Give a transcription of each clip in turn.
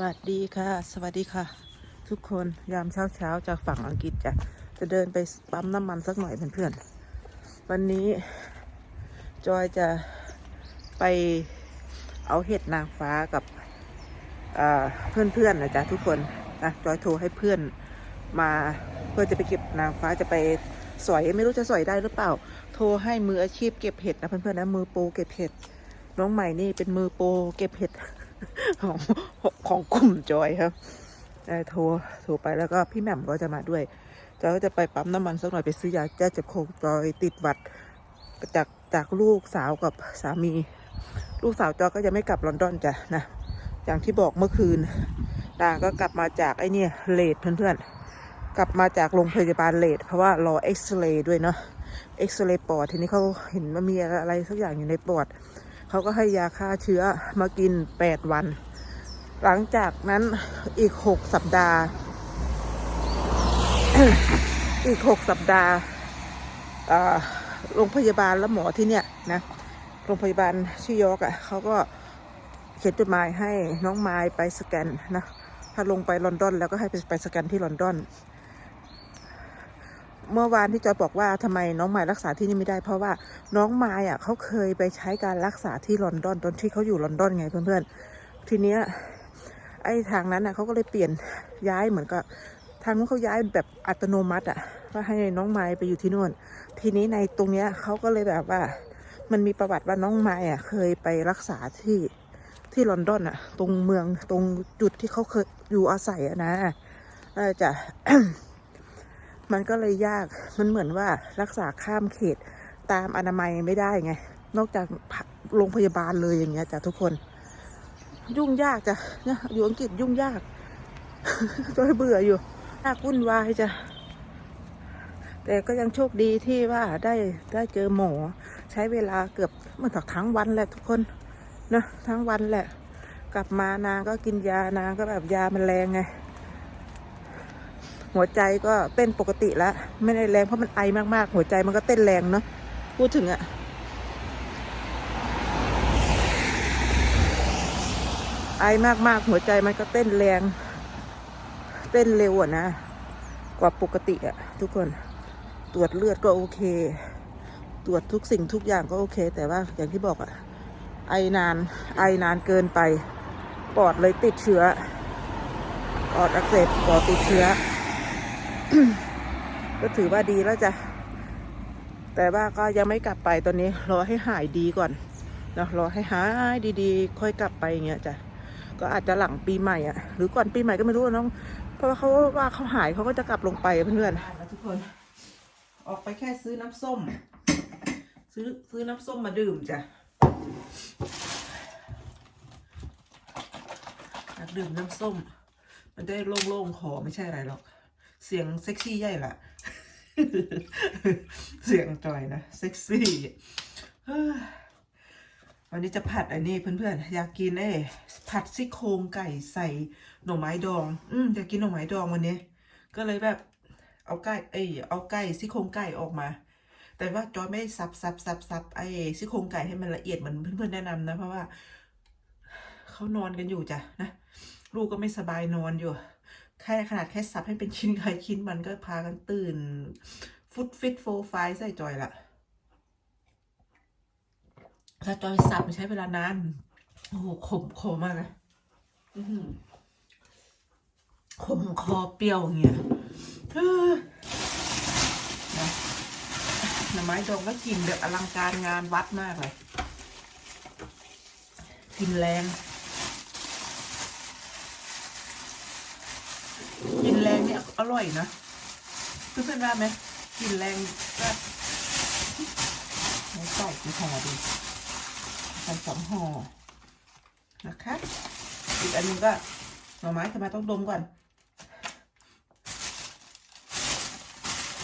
สวัสดีค่ะ สวัสดีค่ะ ทุกคนยามเช้าเช้าๆจากฝั่งอังกฤษจะจะเดินไปปั๊มน้ำมันสักหน่อยเพื่อนๆวันนี้ จอยจะไปเอาเห็ดนางฟ้ากับเพื่อนเพื่อนๆนะจ๊ะทุกคนนะจอยโทรให้เพื่อนมาเพื่อจะไปเก็บนางฟ้าจะไปสอยไม่รู้จะสอยได้หรือเปล่า โทรให้มืออาชีพเก็บเห็ดนะเพื่อนๆนะมือโปรเก็บเห็ดน้องใหม่นี่เป็นมือโปรเก็บเห็ด ของของกลุ่มจอยครับได้โทรโทรไปแล้วก็พี่แหม่มก็จะมาด้วยจอยก็จะไปปั๊มน้ำมันสักหน่อยไปซื้อยาแก้เจ็บคอจอยติดหวัดจากจากลูกสาวกับสามี ลูกสาวจอยก็ยังไม่กลับลอนดอนจ้ะนะอย่างที่บอกเมื่อคืนนาก็กลับมาจากไอ้นี่เลดเพื่อนๆ กลับมาจากโรงพยาบาลเลดเพราะว่ารอเอ็กซเรย์ด้วยเนาะเอ็กซเรย์ปอดทีนี้เขาเห็นว่ามีอะไรสักอย่างอยู่ในปอด เขาก็ให้ยาฆ่าเชื้อมากิน 8 วัน หลังจากนั้นอีก 6 สัปดาห์ อีก 6 สัปดาห์โรงพยาบาลและหมอที่เนี่ยนะโรงพยาบาลชื่อยอกอะเขาก็เขียนจดหมายให้น้องไม้ไปสแกนนะถ้าลงไปลอนดอนแล้วก็ให้ไปสแกนที่ลอนดอน เมื่อวานที่จอยบอกว่าทำไมน้องไม้รักษาที่นี่ไม่ได้ เพราะว่าน้องไม้อะเขาเคยไปใช้การรักษาที่ลอนดอนตอนที่เขาอยู่ลอนดอนไงเพื่อนๆ ทีเนี้ยไอ้ทางนั้นอะเขาก็เลยเปลี่ยนย้ายเหมือนกับทางนู้นเขาย้ายแบบอัตโนมัติอะว่าให้น้องไม้ไปอยู่ที่นู่น ทีนี้ในตรงเนี้ยเขาก็เลยแบบว่า มันมีประวัติว่าน้องไม้อะเคยไปรักษาที่ที่ลอนดอนอะ ตรงเมืองตรงจุดที่เขาเคยอยู่อาศัยอะนะจะ มันก็เลยยาก มันเหมือนว่ารักษาข้ามเขตตามอนามัยไม่ได้ไง นอกจากโรงพยาบาลเลยอย่างเงี้ยจ้ะทุกคน ยุ่งยากจ้ะเนี่ยอยู่อังกฤษยุ่งยากจอยเบื่ออยู่ยากวุ่นวายจ้ะแต่ก็ยังโชคดีที่ว่าได้ได้เจอหมอ ใช้เวลาเกือบเหมันถักทั้งวันแหละทุกคนนะทั้งวันแหละ กลับมานางก็กินยานางก็แบบยามันแรงไง หัวใจก็เต้นปกติแล้ว ไม่ได้แรงเพราะมันไอมากๆ หัวใจมันก็เต้นแรงเนาะพูดถึงอะไอมากๆ หัวใจมันก็เต้นแรง เต้นเร็วอะนะ กว่าปกติอะทุกคนตรวจเลือดก็โอเค ตรวจทุกสิ่งทุกอย่างก็โอเค แต่ว่าอย่างที่บอกอะไอนานไอนานเกินไป ปอดเลยติดเชื้อปอดอักเสบปอดติดเชื้อ ก็ถือว่าดีแล้วจ้ะ แต่ว่าก็ยังไม่กลับไปตอนนี้รอให้หายดีก่อนเนาะรอให้หายดีๆ ค่อยกลับไปอย่างเงี้ยจ้ะ ก็อาจจะหลังปีใหม่อะ หรือก่อนปีใหม่ก็ไม่รู้น้อง เพราะว่าเขาว่าเขาหายเขาก็จะกลับลงไปเพื่อนๆทุกคน ออกไปแค่ซื้อน้ำส้ม ซื้อซื้อน้ำส้มมาดื่มจ้ะอยากดื่มน้ำส้ม มันได้โล่งๆคอไม่ใช่อะไรหรอก เสียงเซ็กซี่ใหญ่ละเสียงจอยนะเซ็กซี่วันนี้จะผัดอันนี้เพื่อนๆอยากกินเอ้ผัดซี่โครงไก่ใส่หน่อไม้ดอง อืมอยากกินหน่อไม้ดองวันนี้ ก็เลยแบบเอาไก่เอ้เอาไก่ซี่โครงไก่ออกมา แต่ว่าจอยไม่สับสับสับสับไอ้ซี่โครงไก่ให้มันละเอียดเหมือนเพื่อนๆแนะนำนะเพราะว่าเขานอนกันอยู่จ้ะนะลูกก็ไม่สบายนอนอยู่ แค่ขนาดแค่สับให้เป็นชิ้นใครชิ้นมันก็พากันตื่น ฟุตฟิตโฟไฟใส่จอยละถ้าจอยสับมันใช้เวลานาน โอ้โหขมคอมากเลยขมคอเปรี้ยวเงี้ยหน่อไม้ดองก็กลินแบบอลังการงานวัดมากเลยกลินแรง กินแรงเนี่ย อร่อยนะเพื่อนๆว่าไหมกินแรงก็ไม่ใส่กี่ห่อดีใส่สองห่อนะคะอีกอันนึงก็หน่อไม้ทำไมต้องดมก่อน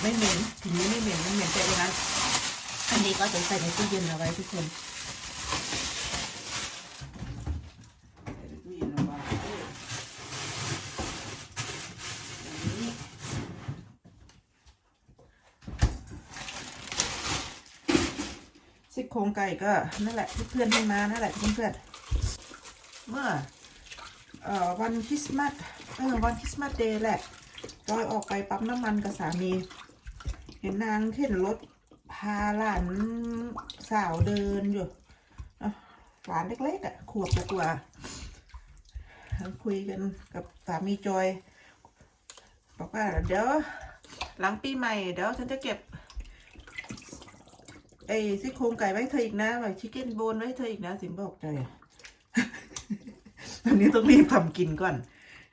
ไม่เหม็นทีนี้ไม่เหม็นมันเหม็นแต่อย่างนั้นอันนี้ก็จะใส่ในตู้เย็นเอาไว้ทุกคนใส่ในตู้เย็นเอาไว้อย่างนี้ ซี่โคร งไก่ก็นั่นแหละเพื่อนให้มานั่นแหละเพื่อนๆเมื่อเอ่อวันคริสต์มาสเออวันคริสต์มาสเดย์แหละจอยออกไปปั๊มน้ำมันกับสามี เห็นนางเข็นรถพาหลานสาวเดินอยู่หลานเล็กๆอะขวบกว่าคุยกันกับสามีจอยบอกว่าเดี๋ยวหลังปีใหม่เดี๋ยวฉันจะเก็บ ไอ้ซี่โครงไก่ไว้เธออีกนะไว้ชิคเก้นโบนไว้เธออีกนะสิมบอกใจตอนนี้ต้องรีบทำกินก่อน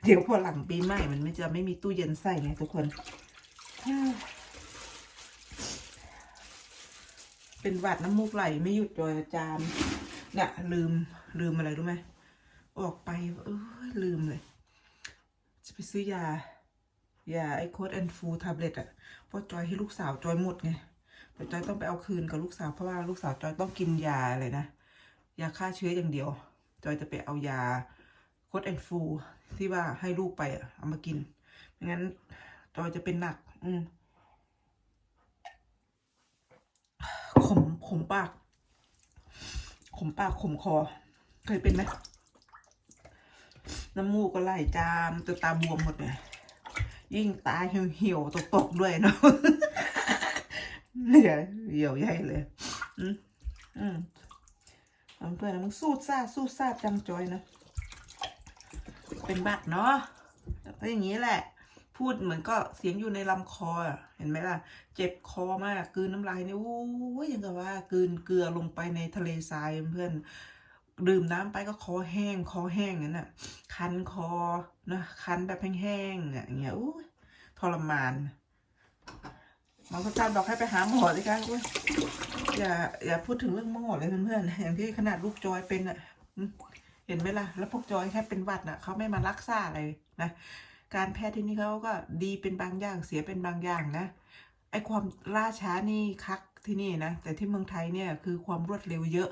เดี๋ยวพอหลังปีใหม่มันไม่จะไม่มีตู้เย็นใส่ไงทุกคน เป็นหวัดน้ำมูกไหลไม่หยุดจอยจารย์เนี่ยลืมลืมอะไรรู้ไหมออกไปเออลืมเลย จะไปซื้อยา ยาไอโคดแอนฟูทาบเล็ตอะเพราะจอยให้ลูกสาวจอยหมดไง แต่จอยต้องไปเอาคืนกับลูกสาวเพราะว่าลูกสาวจอยต้องกินยาอะไรนะยาฆ่าเชื้ออย่างเดียว จอยจะไปเอายาโคดแอนฟูที่ว่าให้ลูกไปเอามากินไม่งั้นจอยจะเป็นหนัก อืมขมขมปาก ขมปากขมคอ เคยเป็นไหมน้ำมูกก็ไหลจามจนตาบวมหมดเลยยิ่งตาเหี่ยวๆตกๆด้วยเนาะ เนี่ยเหี่ยวใหญ่เลยอืมอืมเพื่อนมึงสู้ซาสู้ซาจังจอยนะเป็นบัตรเนาะก็อย่างนี้แหละ พูดเหมือนก็เสียงอยู่ในลำคอเห็นไหมล่ะ เจ็บคอมากกืนน้ำลายนี่โอ้ยยังกับว่ากืนเกลือลงไปในทะเลทรายเพื่อนดื่มน้ำไปก็คอแห้ง คอแห้งนั่นน่ะ คันคอนะคันแบบแห้งๆเนี่ยอย่างเงี้ยโอ้ยทรมาน หมอพระจันบอกให้ไปหาหมอสิคะอุ้ยอย่าอย่าพูดถึงเรื่องหมอเลยเพื่อนๆอย่างที่ขนาดลูกจอยเป็นอะเห็นไหมล่ะ แล้วพวกจอยแค่เป็นวัดน่ะเขาไม่มารักษาอะไรนะการแพทย์ที่นี่เขาก็ดีเป็นบางอย่างเสียเป็นบางอย่างนะไอความล่าช้านี่คักที่นี่นะแต่ที่เมืองไทยเนี่ยคือความรวดเร็วเยอะ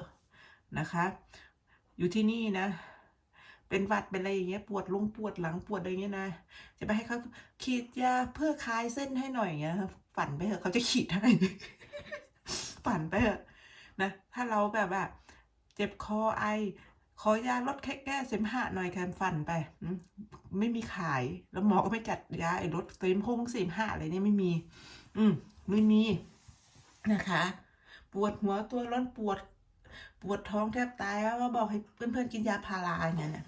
นะคะ อยู่ที่นี่นะ เป็นวัดเป็นอะไรอย่างเงี้ยปวดลงปวดหลังปวดอะไรเงี้ยนะ จะไปให้เขาขีดยาเพื่อคลายเส้นให้หน่อยอย่างเงี้ยครับ ฝันไปเถอะเขาจะขีดให้ฝันไปเถอะนะถ้าเราแบบว่าเจ็บคอไอ ขอยาลดแค่แก้เสมหะหน่อยแคนฟันไปไม่มีขายแล้วหมอก็ไม่จัดยาไอ้ลดเสมหงเสมหะอะไรเนี่ยไม่มี อืมไม่มีนะคะ ปวดหัวตัวร้อนปวด ปวดท้องแทบตายแล้วก็บอกให้เพื่อนๆกินยาพาราอย่างเงี้ยนะ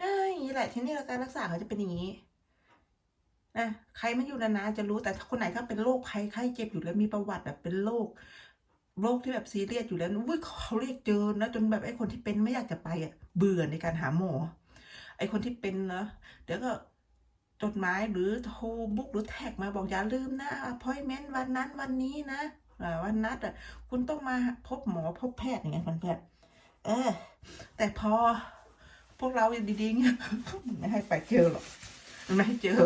เอ้ยอย่างนี้แหละที่นี่เราการรักษาเขาจะเป็นอย่างนี้ นะใครไม่อยู่นานๆจะรู้แต่ถ้าคนไหนถ้าเป็นโรคภัยไข้เจ็บอยู่แล้วมีประวัติแบบเป็นโรคโรคที่แบบซีเรียสอยู่แล้วอุ้ยเขาเรียกเจอนะจนแบบไอ้คนที่เป็นไม่อยากจะไปอะ เบื่อในการหาหมอ ไอ้คนที่เป็นนะเดี๋ยวก็จดหมายหรือโทรบุ๊กหรือแท็กมาบอกอย่าลืมนะอพอยเมนต์วันนั้นวันนี้นะวันนัดอะ คุณต้องมาพบหมอพบแพทย์อย่างเงี้ยเพื่อนๆเออ แต่พอพวกเราดีๆเงี้ยไม่ให้ไปเจอหรอก มันไม่ให้เจอ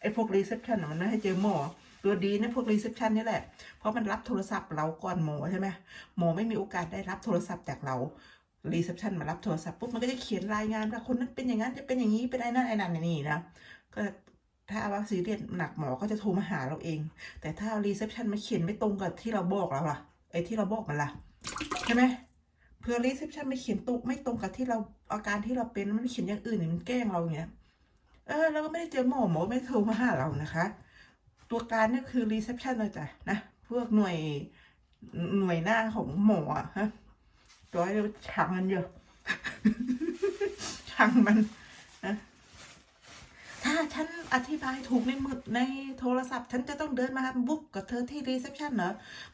ไอ้พวกรีเซพชันมันไม่ให้เจอหมอ ตัวดีนะพวกรีเซพชันนี่แหละ เพราะมันรับโทรศัพท์เราก่อนหมอใช่ไหมหมอไม่มีโอกาสได้รับโทรศัพท์จากเรารีเซพชันมารับโทรศัพท์ปุ๊บมันก็จะเขียนรายงานว่าคนนั้นเป็นอย่างนั้นจะเป็นอย่างนี้เป็นไอ้นั่นไอ้นั่นไอ้นี่นะก็ถ้าว่าซีเรียสหนักหมอก็จะโทรมาหาเราเอง แต่ถ้ารีเซพชันมาเขียนไม่ตรงกับที่เราบอกเราล่ะไอ้ที่เราบอกมันล่ะใช่ไหมเพื่อรีเซพชันไม่เขียนตรงไม่ตรงกับที่เราอาการที่เราเป็นมันเขียนอย่างอื่นมันแกล้งเราอย่างเงี้ย เออเราก็ไม่ได้เจอหมอหมอไม่โทรมาหาเรานะคะ ตัวการนี่คือรีเซพชันเลยจ้ะนะพวกหน่วยหน่วยหน้าของหมออะฮะร้อยชังมันเยอะชังมันนะถ้าฉันอธิบายถูกในมือในโทรศัพท์ ฉันจะต้องเดินมาบุ๊กกับเธอที่รีเซพชันเหรอ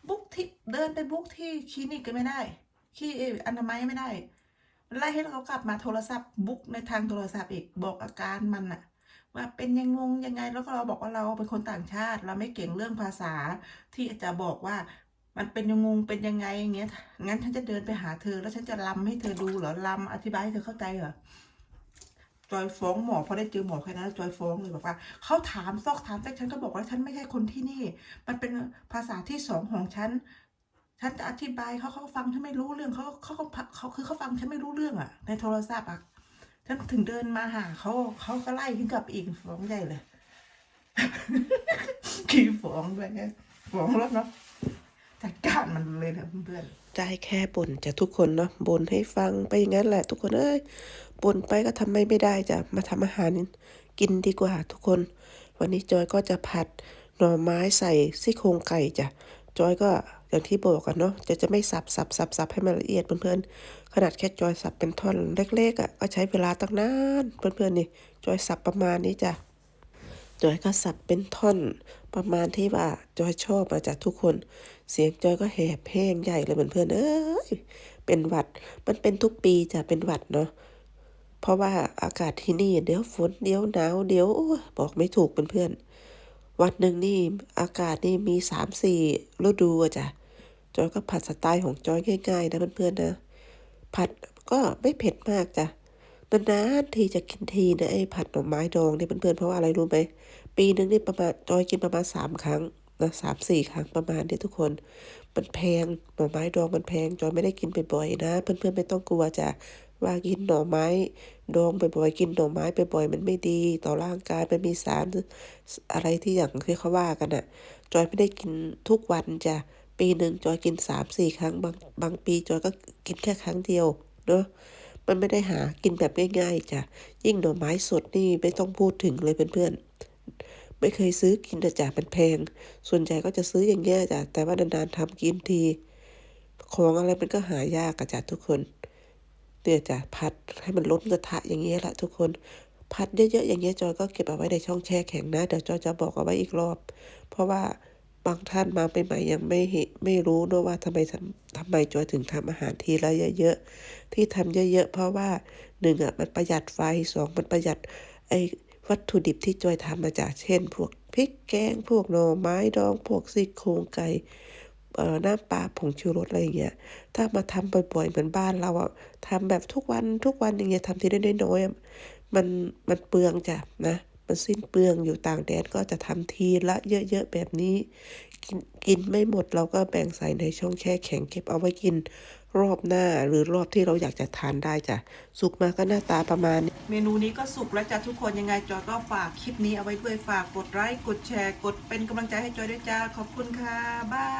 บุ๊กที่เดินไปบุ๊กที่คลินิกก็ไม่ได้ที่อนามัยไม่ได้ ไล่ให้เรากลับมาโทรศัพท์บุ๊กในทางโทรศัพท์อีกบอกอาการมันอะว่าเป็นยังงงยังไงแล้วก็เราบอกว่าเราเป็นคนต่างชาติ เราไม่เก่งเรื่องภาษาที่จะบอกว่ามันเป็นยังงงเป็นยังไงอย่างเงี้ย งั้นฉันจะเดินไปหาเธอ แล้วฉันจะลำให้เธอดูเหรอลำอธิบายให้เธอเข้าใจเหรอจอยฟ้องหมอพอได้เจอหมอแค่นั้นจอยฟ้องเลยบอกว่าเขาถามซอกถามแต่ฉันก็บอกว่าฉันไม่ใช่คนที่นี่ มันเป็นภาษาที่สองของฉัน ฉันจะอธิบายเขาเขาฟังฉันไม่รู้เรื่องเขาเขาเขาเขาคือเขาฟังฉันไม่รู้เรื่องอะ ในโทรศัพท์อะฉันถึงเดินมาหาเขาเขาก็ไล่ขึ้นกับอีกฟ้องใหญ่เลยขี้ฟ้องด้วยไงฟ้องแล้วเนาะจัดการมันเลยนะเพื่อนใจแค่บ่นจะทุกคนเนาะบ่นให้ฟังไปอย่างนั้นแหละ ทุกคนเอ้ยปนไปก็ทำไม่ไม่ได้จะมาทำอาหารกินดีกว่าทุกคน วันนี้จอยก็จะผัดหน่อไม้ใส่ซี่โครงไก่จ้ะจอยก็ อย่างที่บอกกันเนาะจะจะไม่สับสับสับสับให้มันละเอียดเพื่อนๆ ขนาดแค่จอยสับเป็นท่อนเล็กๆอะก็ใช้เวลาตั้งนานเพื่อนๆนี่จอยสับประมาณนี้จ้ะจอยก็สับเป็นท่อนประมาณที่ว่าจอยชอบมาจากทุกคน เสียงจอยก็แหบแห้งใหญ่เลยเพื่อนเอ้ยเป็นหวัดมันเป็นทุกปีจ้ะเป็นหวัดเนาะเพราะว่าอากาศที่นี่เดี๋ยวฝนเดี๋ยวหนาวเดี๋ยวบอกไม่ถูกเพื่อนๆ วันหนึ่งนี่อากาศนี่มีสามสี่ฤดูอะจ้ะจอยก็ผัดสไตล์ของจอยง่ายๆนะเพื่อนๆนะผัดก็ไม่เผ็ดมากจ้ะนานๆทีจะกินทีนะไอ้ผัดหน่อไม้ดองเนี่ยเพื่อนๆเพราะว่าอะไรรู้ไหมปีหนึ่งนี่ประมาณจอยกินประมาณสามครั้งนะสามสี่ครั้งประมาณนี้ทุกคน มันแพงหน่อไม้ดองมันแพงจอยไม่ได้กินบ่อยๆนะ เพื่อนๆไม่ต้องกลัวจ้ะ ว่ากินหน่อไม้ดองบ่อยๆกินหน่อไม้บ่อยๆมันไม่ดี ต่อร่างกายมันมีสารอะไรที่อย่างที่เขาว่ากันอะจอยไม่ได้กินทุกวันจ้ะปีหนึ่งจอยกินสามสี่ครั้งบางบางปีจอยก็กินแค่ครั้งเดียวเนาะมันไม่ได้หากินแบบง่ายๆจ้ะยิ่งหน่อไม้สดนี่ไม่ต้องพูดถึงเลยเพื่อนๆไม่เคยซื้อกินแต่จ้ะมันแพง ส่วนใหญ่ก็จะซื้ออย่างเงี้ยจ้ะแต่ว่านานๆทำกินที ของอะไรมันก็หายากอะจ้ะทุกคน เดี๋ยจะผัดให้มันล้นกระทะอย่างเงี้ยแหละทุกคนผัดเยอะๆอย่างเงี้ยจอยก็เก็บเอาไว้ในช่องแช่แข็งนะเดี๋ยวจอยจะบอกเอาไว้อีกรอบ เพราะว่าบางท่านมาใหม่ๆยังไม่เห็นไม่รู้นะว่าทำไมทำทำไมจอยถึงทำอาหารทีละเยอะๆที่ทำเยอะๆเพราะว่าหนึ่งอะมันประหยัดไฟสองมันประหยัดไอ้วัตถุดิบที่จอยทำมาจากเช่น พวกพริกแกงพวกหน่อไม้ดองพวกซี่โครงไก่ น้ำปลาผงชูรสอะไรอย่างเงี้ย ถ้ามาทำบ่อยๆเหมือนบ้านเราอะทำแบบทุกวันทุกวันอย่างเงี้ยทำทีละน้อยๆมันมันเปลืองจ้ะนะมันสิ้นเปลืองอยู่ต่างแดนก็จะทำทีละเยอะๆแบบนี้ กินกินไม่หมดเราก็แบ่งใส่ในช่องแช่แข็งเก็บเอาไว้กินรอบหน้าหรือรอบที่เราอยากจะทานได้จ้ะสุกมาก็หน้าตาประมาณนี้เมนูนี้ก็สุกแล้วจ้ะทุกคนยังไงจอยก็ฝากคลิปนี้เอาไว้ด้วยฝากกดไลค์กดแชร์ กดเป็นกำลังใจให้จอยด้วยจ้าขอบคุณค่ะบาย